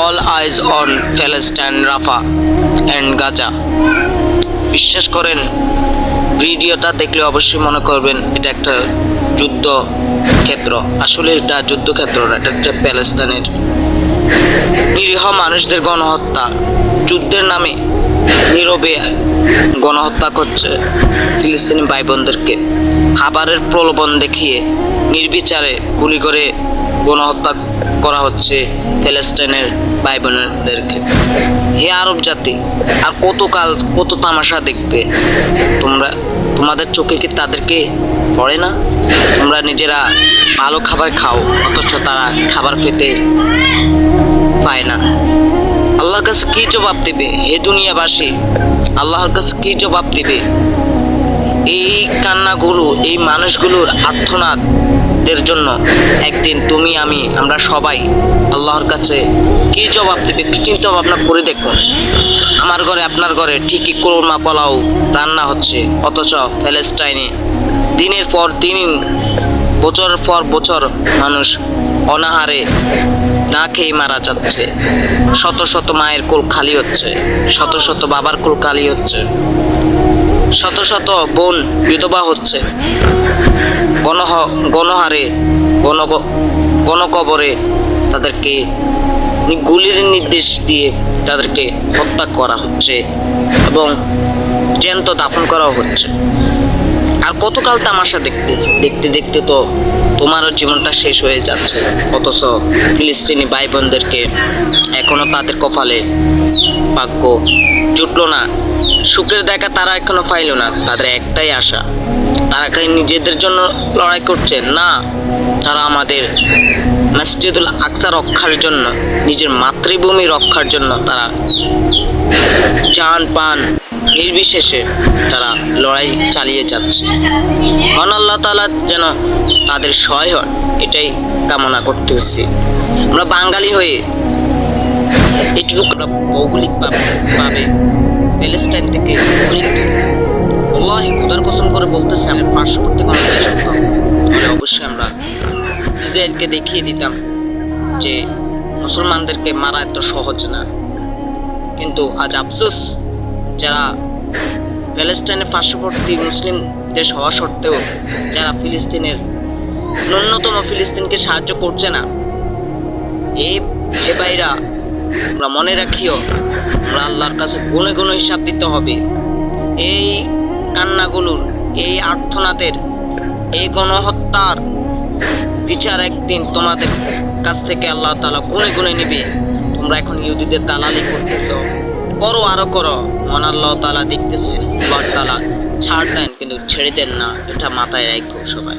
All eyes on Palestine Rafah and Gaza বিশ্বাস করেন, ভিডিওটা দেখলে অবশ্যই মনে করবেন এটা একটা যুদ্ধ ক্ষেত্র। আসলে এটা যুদ্ধক্ষেত্র এটা একটা প্যালেস্তানের নিরীহ মানুষদের গণহত্যা। যুদ্ধের নামে নীরবে গণহত্যা করছে ফিলিস্তিনি ভাই বোনদেরকে খাবারের প্রলোভন দেখিয়ে নির্বিচারে গুলি করে গণহত্যা করা হচ্ছে ফিলিস্তিনের ভাই বোনদেরকে হে আরব জাতি, আর কত কাল, কত তামাশা দেখবে? তোমরা, তোমাদের চোখে কি তাদেরকে পড়ে না? তোমরা নিজেরা ভালো খাবার খাও, অথচ তারা খাবার পেতে পায় না। আল্লাহর কাছে কি জবাব দিবে? হে দুনিয়াবাসী, আল্লাহর কাছে কি জবাব দিবে? এই কান্নাগুলো, এই মানুষগুলোর আর্থনাদের জন্য একদিন তুমি, আমি, আমরা সবাই আল্লাহর কাছে কি জবাব দেবে একটু চিন্তা ভাবনা করে দেখুন আমার ঘরে, আপনার ঘরে ঠিকই কোরমা পোলাও রান্না হচ্ছে, অথচ প্যালেস্টাইনে দিনের পর দিন, বছরের পর বছর মানুষ অনাহারে না খেয়ে মারা যাচ্ছে। শত শত মায়ের কোল খালি হচ্ছে, শত শত বাবার কোল খালি হচ্ছে। শত শত বোন বিধবা হচ্ছে। গণহ, গণহারে গণ গণকবরে তাদেরকে গুলির নির্দেশ দিয়ে তাদেরকে হত্যা করা হচ্ছে এবং জ্যান্ত দাফন করাও হচ্ছে। আর কতকাল তামাশা দেখতে দেখতে দেখতে তো তোমারও জীবনটা শেষ হয়ে যাচ্ছে। অথচ ফিলিস্তিনি ভাই বোনদেরকে এখনও তাদের কপালে ভাগ্য। জুটলো না। সুখের দেখা তারা এখনও পাইলো না। তাদের একটাই আশা। তারা কি নিজেদের জন্য লড়াই করছে। না, তারা আমাদের মসজিদুল আকসা রক্ষার জন্য, নিজের মাতৃভূমি রক্ষার জন্য তারা জান পান নির্বিশেষে তারা লড়াই চালিয়ে যাচ্ছে। মহান আল্লাহ তালা যেন তাদের সহায় হন। এটাই কামনা করতেছি। আমরা বাঙালি হয়ে এটুকু আমরা ভৌগোলিক ভাবে প্যালেস্টাইন থেকে অনেক আল্লাহ খুদার কসম করে বলতেছে, আমি পার্শ্ববর্তী কোনো দেশ তাহলে অবশ্যই আমরা ইসরায়েলকে দেখিয়ে দিতাম যে মুসলমানদেরকে মারা এত সহজ না। কিন্তু আজ আফসোস, যারা প্যালেস্টাইনের পার্শ্ববর্তী মুসলিম দেশ হওয়া সত্ত্বেও যারা ফিলিস্তিনের ন্যূনতম ফিলিস্তিনকে সাহায্য করছে না এ ভাইরা আমরা মনে রাখিও আমরা আল্লাহর কাছে গুনে গুনে হিসাব দিতে হবে। এই কান্নাগুলোর, এই আর্থনাদের এই গণহত্যার বিচার একদিন তোমাদের কাছ থেকে আল্লাহ তালা গুনে গুনে নেবে। তোমরা এখন ইহুদিদের দালালি করতেছ। করো আরও করো। মন আল্লাহ তালা দেখতেছেন তালা ছাড় দেন, কিন্তু ছেড়ে দেন না। এটা মাথায় রাখো সবাই।